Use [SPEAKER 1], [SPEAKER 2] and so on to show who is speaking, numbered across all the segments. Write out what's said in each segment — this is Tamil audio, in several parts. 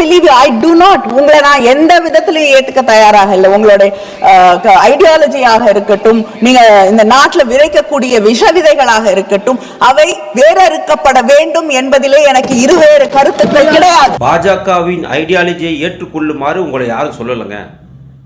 [SPEAKER 1] Believe you I do not உங்களை நான் எந்த விதத்திலையும் ஏத்துக்க தயாராக இல்லை. உங்களுடைய ஐடியாலஜியாக இருக்கட்டும் நீங்க இந்த நாட்டுல விதைக்கக்கூடிய விஷ விதைகளாக இருக்கட்டும் அவை வேறறுக்கப்பட வேண்டும் என்பதிலே எனக்கு இருவேறு கருத்துக்கள் கிடையாது.
[SPEAKER 2] பாஜகவின் ஐடியாலஜியை ஏற்றுக்கொள்ளுமாறு உங்களை யாரும் சொல்லலைங்க.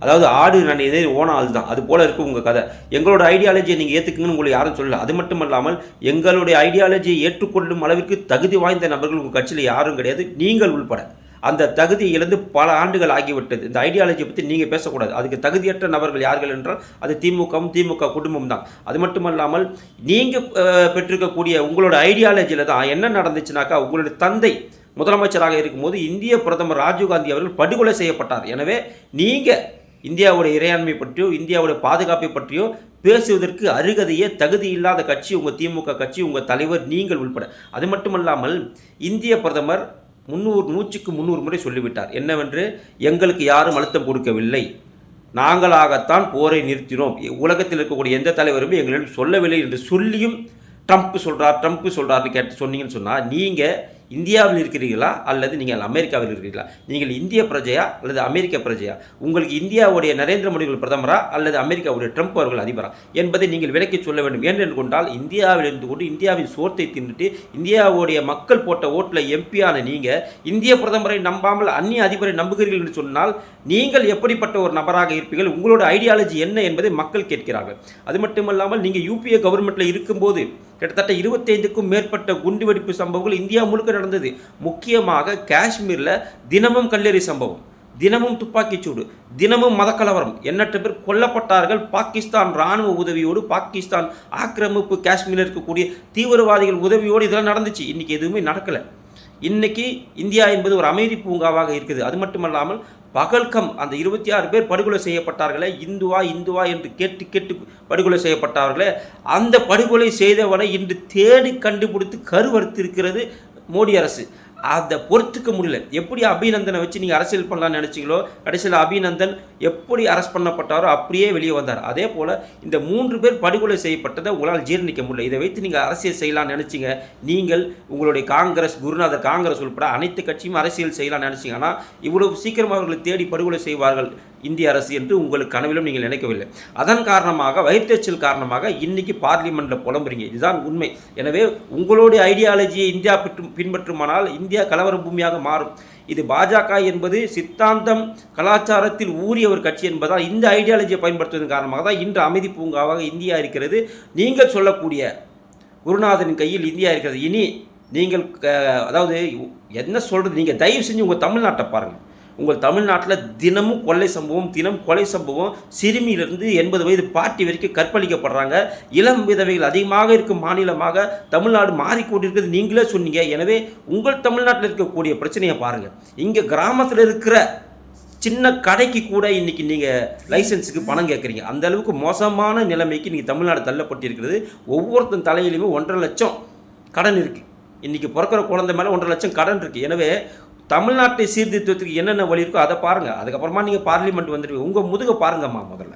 [SPEAKER 2] அதாவது ஆடு நான் இதே ஓன ஆள் தான் அது போல இருக்கு உங்கள் கதை. எங்களோட ஐடியாலஜியை நீங்கள் ஏற்றுக்குங்கன்னு உங்களை யாரும் சொல்லல. அது மட்டும் இல்லாமல் எங்களுடைய ஐடியாலஜியை ஏற்றுக்கொள்ளும் அளவிற்கு தகுதி வாய்ந்த நபர்கள் உங்கள் கட்சியில் யாரும் கிடையாது. நீங்கள் உள்பட. அந்த தகுதி இழந்து பல ஆண்டுகள் ஆகிவிட்டது. இந்த ஐடியாலஜியை பற்றி நீங்கள் பேசக்கூடாது. அதுக்கு தகுதியற்ற நபர்கள் யார்கள் என்றால் அது திமுகவும் திமுக குடும்பம் தான். அது மட்டுமல்லாமல் நீங்கள் பெற்றிருக்கக்கூடிய உங்களோட ஐடியாலஜியில் தான் என்ன நடந்துச்சுனாக்கா உங்களுடைய தந்தை முதலமைச்சராக இருக்கும்போது இந்திய பிரதமர் ராஜீவ்காந்தி அவர்கள் படுகொலை செய்யப்பட்டார். எனவே நீங்கள் இந்தியாவுடைய இறையாண்மை பற்றியோ இந்தியாவுடைய பாதுகாப்பை பற்றியோ பேசுவதற்கு அருகதையே தகுதி இல்லாத கட்சி உங்கள் திமுக கட்சி உங்கள் தலைவர் நீங்கள் உள்பட. அது மட்டுமல்லாமல் இந்திய பிரதமர் முந்நூறு நூற்றுக்கு முந்நூறு முறை சொல்லிவிட்டார். என்னவென்று? எங்களுக்கு யாரும் அழுத்தம் கொடுக்கவில்லை. நாங்களாகத்தான் போரை நிறுத்தினோம். உலகத்தில் இருக்கக்கூடிய எந்த தலைவருமே எங்களிடம் சொல்லவில்லை என்று சொல்லியும் ட்ரம்ப் சொல்கிறார் ட்ரம்ப் சொல்கிறார்னு கேட்டு சொன்னீங்கன்னு சொன்னால் நீங்கள் இந்தியாவில் இருக்கிறீர்களா அல்லது நீங்கள் அமெரிக்காவில் இருக்கிறீர்களா? நீங்கள் இந்திய பிரஜையா அல்லது அமெரிக்க பிரஜையா? உங்களுக்கு இந்தியாவுடைய நரேந்திர மோடிகள் பிரதமரா அல்லது அமெரிக்காவுடைய ட்ரம்ப் அவர்கள் அதிபரா? என்பதை நீங்கள் விலக்கி சொல்ல வேண்டும். ஏனென்று கொண்டால் இந்தியாவில் இருந்து கொண்டு இந்தியாவின் சோர்த்தை தின்னுட்டு இந்தியாவுடைய மக்கள் போட்ட ஓட்டில் எம்பியான நீங்கள் இந்திய பிரதமரை நம்பாமல் அந்நிய அதிபரை நம்புகிறீர்கள் என்று சொன்னால் நீங்கள் எப்படிப்பட்ட ஒரு நபராக இருப்பீர்கள்? உங்களோட ஐடியாலஜி என்ன என்பதை மக்கள் கேட்கிறார்கள். அது மட்டுமல்லாமல் நீங்கள் யூபிஏ கவர்மெண்ட்டில் இருக்கும்போது கிட்டத்தட்ட இருபத்தைந்துக்கும் மேற்பட்ட குண்டுவெடிப்பு சம்பவங்கள் இந்தியா முழுக்க நடந்தது. முக்கியமாக காஷ்மீரில் தினமும் கல்லெறி சம்பவம் தினமும் துப்பாக்கிச்சூடு தினமும் மதக்கலவரம். எண்ணற்ற பேர் கொல்லப்பட்டார்கள். பாகிஸ்தான் ராணுவ உதவியோடு பாகிஸ்தான் ஆக்கிரமிப்பு காஷ்மீரில் இருக்கக்கூடிய தீவிரவாதிகள் உதவியோடு இதெல்லாம் நடந்துச்சு. இன்றைக்கி எதுவுமே நடக்கலை. இன்றைக்கி இந்தியா என்பது ஒரு அமைதி பூங்காவாக இருக்குது. அது மட்டுமல்லாமல் பகல்கம் அந்த இருபத்தி ஆறு பேர் படுகொலை செய்யப்பட்டார்களே. இந்துவா இந்துவா என்று கேட்டு கேட்டு படுகொலை செய்யப்பட்டார்களே. அந்த படுகொலை செய்தவனை இன்று தேடி கண்டுபிடித்து கருவறுத்திருக்கிறது மோடி அரசு. அதை பொறுத்துக்க முடியல. எப்படி அபிநந்தனை வச்சு நீங்கள் அரசியல் பண்ணலாம்னு நினச்சிங்களோ கடைசியில் அபிநந்தன் எப்படி அரெஸ்ட் பண்ணப்பட்டாரோ அப்படியே வெளியே வந்தார். அதே போல் இந்த மூன்று பேர் படுகொலை செய்யப்பட்டதை உங்களால் ஜீரணிக்க முடியல. இதை வைத்து நீங்கள் அரசியல் செய்யலாம்னு நினச்சிங்க. நீங்கள் உங்களுடைய காங்கிரஸ் குருநாதர் காங்கிரஸ் உள்பட அனைத்து கட்சியும் அரசியல் செய்யலாம்னு நினச்சிங்க. ஆனால் இவ்வளவு சீக்கிரமாக அவர்களை தேடி படுகொலை செய்வார்கள். இந்திய அரசு என்று உங்களுக்கு கனவிலும் நீங்கள் நினைக்கவில்லை. அதன் காரணமாக வயிற்றெச்சல் காரணமாக இன்னைக்கு பார்லிமெண்ட்டில் புலம்புறீங்க. இதுதான் உண்மை. எனவே உங்களுடைய ஐடியாலஜியை இந்தியா பின்பற்றும் பின்பற்றுமானால் இந்தியா கலவர பூமியாக மாறும். இது பாஜக என்பது சித்தாந்தம் கலாச்சாரத்தில் ஊறிய ஒரு கட்சி என்பதால் இந்த ஐடியாலஜியை பயன்படுத்துவதன் காரணமாக தான் இன்று அமைதி பூங்காவாக இந்தியா இருக்கிறது. நீங்கள் சொல்லக்கூடிய குருநாதனின் கையில் இந்தியா இருக்கிறது. இனி நீங்கள் க- அதாவது என்ன சொல்கிறது நீங்கள் தயவு செஞ்சு உங்கள் தமிழ்நாட்டை பாருங்கள் உங்கள் தமிழ்நாட்டில் தினமும் கொள்ளை சம்பவம் தினம் கொலை சம்பவம் சிறுமியிலிருந்து எண்பது வயது பாட்டி வரைக்கும் கற்பழிக்கப்படுறாங்க. இளம் விதவைகள் அதிகமாக இருக்கும் மாநிலமாக தமிழ்நாடு மாறிக்கொண்டிருக்கிறது நீங்களே சொன்னீங்க. எனவே உங்கள் தமிழ்நாட்டில் இருக்கக்கூடிய பிரச்சனையை பாருங்கள் இங்கே கிராமத்தில் இருக்கிற சின்ன கடைக்கு கூட இன்றைக்கி நீங்கள் லைசன்ஸுக்கு பணம் கேட்குறீங்க அந்த அளவுக்கு மோசமான நிலைமைக்கு இன்றைக்கி தமிழ்நாடு தள்ளப்பட்டிருக்கிறது. ஒவ்வொருத்தன் தலையிலையுமே ஒன்றரை லட்சம் கடன் இருக்குது இன்றைக்கி பிறக்கிற குழந்தை மேலே ஒன்றரை லட்சம் கடன் இருக்குது எனவே தமிழ்நாட்டை சீர்திருத்தத்துக்கு என்னென்ன வழி இருக்கோ அதை பாருங்கள் அதுக்கப்புறமா நீங்கள் பார்லிமெண்ட் வந்துடுவீங்க. உங்கள் முதுகை பாருங்கம்மா முதல்ல.